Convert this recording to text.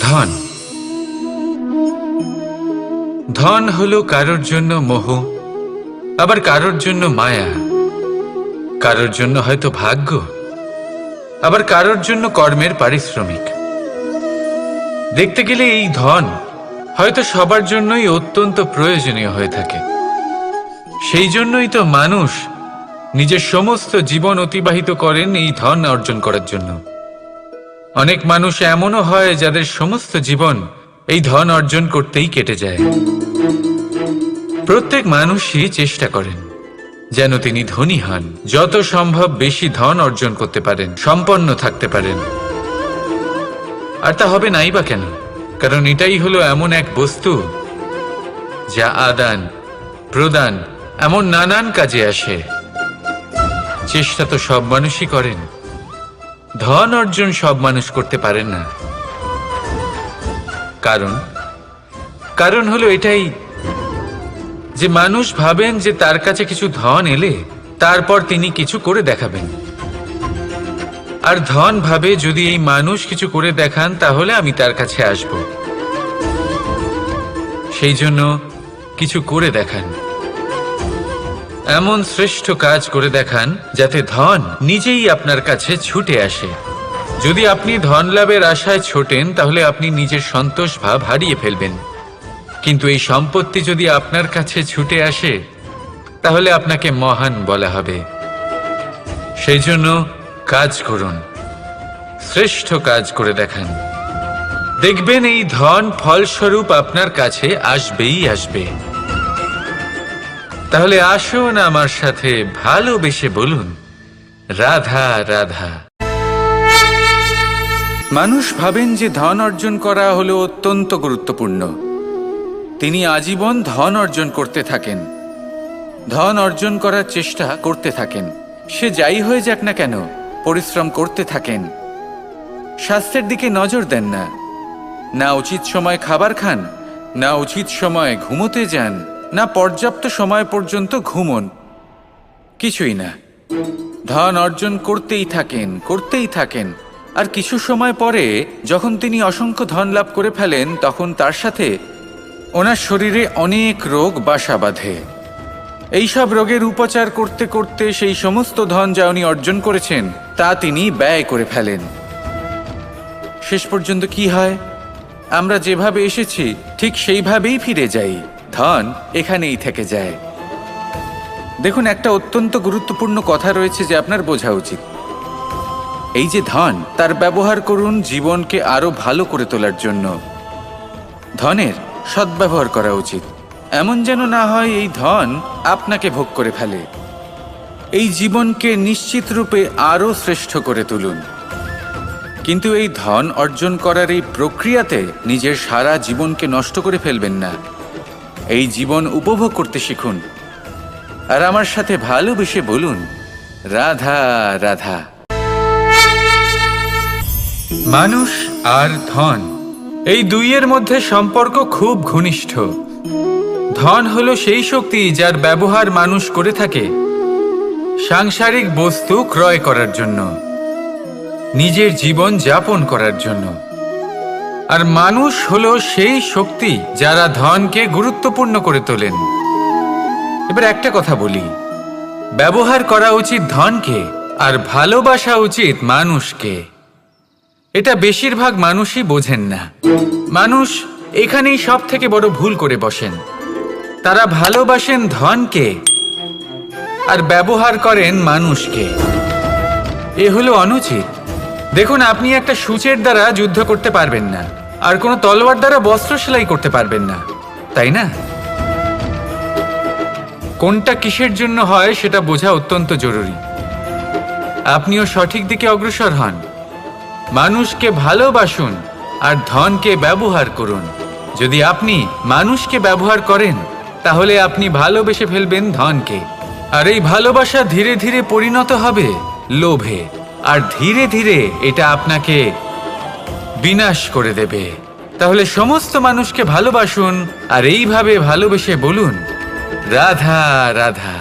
ধন। ধন হলো কারোর জন্য মোহ, আবার কারোর জন্য মায়া। কারোর জন্য হয়তো ভাগ্য, আবার কারোর জন্য কর্মের পারিশ্রমিক। দেখতে গেলে এই ধন হয়তো সবার জন্যই অত্যন্ত প্রয়োজনীয় হয়ে থাকে। সেই জন্যই তো মানুষ নিজের সমস্ত জীবন অতিবাহিত করেন এই ধন অর্জন করার জন্য। অনেক মানুষ এমনও হয় যাদের সমস্ত জীবন এই ধন অর্জন করতেই কেটে যায়। প্রত্যেক মানুষই চেষ্টা করেন যেন তিনি ধনী হন। যত সম্ভব বেশি ধন অর্জন করতে পারেন, সম্পন্ন থাকতে পারেন। আর তা হবে নাই বা কেন? কারণ এটাই হলো এমন এক বস্তু যা আদান, প্রদান, এমন নানান কাজে আসে। চেষ্টা তো সব মানুষই করেন। ধন অর্জন সব মানুষ করতে পারেন না। কারণ কারণ হলো এটাই যে মানুষ ভাবেন যে তার কাছে কিছু ধন এলে তারপর তিনি কিছু করে দেখাবেন। আর ধন ভাবে যদি এই মানুষ কিছু করে দেখান, তাহলে আমি তার কাছে আসব। সেই জন্য কিছু করে দেখান। এমন শ্রেষ্ঠ কাজ করে দেখান যাতে ধন নিজেই আপনার কাছে ছুটে আসে। যদি আপনি ধন লাভের আশায় ছোটেন, তাহলে আপনি নিজের সন্তোষ ভাব হারিয়ে ফেলবেন। কিন্তু এই সম্পত্তি যদি আপনার কাছে ছুটে আসে, তাহলে আপনাকে মহান বলা হবে। সেই জন্য কাজ করুন, শ্রেষ্ঠ কাজ করে দেখান। দেখবেন এই ধন ফলস্বরূপ আপনার কাছে আসবেই আসবে। তাহলে আসুন আমার সাথে ভালোবেসে বলুন। রাধা রাধা। মানুষ ভাবেন যে ধন অর্জন করা হলো অত্যন্ত গুরুত্বপূর্ণ। তিনি আজীবন ধন অর্জন করতে থাকেন। ধন অর্জন করার চেষ্টা করতে থাকেন। সে যাই হয়ে যাক না কেন, পরিশ্রম করতে থাকেন। স্বাস্থ্যের দিকে নজর দেন না। না উচিত সময় খাবার খান, না উচিত সময় ঘুমোতে যান। না পর্যাপ্ত সময় পর্যন্ত ঘুমন। কিছুই না। ধন অর্জন করতেই থাকেন করতেই থাকেন। আর কিছু সময় পরে যখন তিনি অসংখ্য ধন লাভ করে ফেলেন, তখন তার সাথে ওনার শরীরে অনেক রোগ বাসা বাঁধে। এইসব রোগের উপচার করতে করতে সেই সমস্ত ধন যা উনি অর্জন করেছেন, তা তিনি ব্যয় করে ফেলেন। শেষ পর্যন্ত কি হয়? আমরা যেভাবে এসেছি, ঠিক সেইভাবেই ফিরে যাই। ধন এখানেই থেকে যায়। দেখুন, একটা অত্যন্ত গুরুত্বপূর্ণ কথা রয়েছে যে আপনার বোঝা উচিত। এই যে ধন, তার ব্যবহার করুন জীবনকে আরও ভালো করে তোলার জন্য। ধনের সদ্ব্যবহার করা উচিত। এমন যেন না হয় এই ধন আপনাকে ভোগ করে ফেলে। এই জীবনকে নিশ্চিত রূপে আরও শ্রেষ্ঠ করে তুলুন। কিন্তু এই ধন অর্জন করার এই প্রক্রিয়াতে নিজের সারা জীবনকে নষ্ট করে ফেলবেন না। এই জীবন উপভোগ করতে শিখুন। আর আমার সাথে ভালোবেসে বলুন, রাধা রাধা। মানুষ আর ধন, এই দুইয়ের মধ্যে সম্পর্ক খুব ঘনিষ্ঠ। ধন হলো সেই শক্তি যার ব্যবহার মানুষ করে থাকে, সাংসারিক বস্তু ক্রয় করার জন্য, নিজের জীবন যাপন করার জন্য। আর মানুষ হলো সেই শক্তি যারা ধনকে গুরুত্বপূর্ণ করে তোলেন। এবার একটা কথা বলি। ব্যবহার করা উচিত ধনকে আর ভালোবাসা উচিত মানুষকে। এটা বেশিরভাগ মানুষই বোঝেন না। মানুষ এখানেই সব থেকে বড় ভুল করে বসেন। তারা ভালোবাসেন ধনকে আর ব্যবহার করেন মানুষকে। এ হলো অনুচিত। দেখুন, আপনি একটা সূচের দ্বারা যুদ্ধ করতে পারবেন না। আর কোনো তলোয়ার দ্বারা বস্ত্র সেলাই করতে পারবেন না, তাই না? কোনটা কিসের জন্য হয় সেটা বোঝা অত্যন্ত জরুরি। আপনিও সঠিক দিকে অগ্রসর হন। মানুষকে ভালোবাসুন আর ধনকে ব্যবহার করুন। যদি আপনি মানুষকে ব্যবহার করেন, তাহলে আপনি ভালোবেসে ফেলবেন ধনকে। আর এই ভালোবাসা ধীরে ধীরে পরিণত হবে লোভে। আর ধীরে ধীরে এটা আপনাকে বিনাশ করে দেবে। তাহলে সমস্ত মানুষকে ভালোবাসুন আর এইভাবে ভালোবেসে বলুন রাধা রাধা।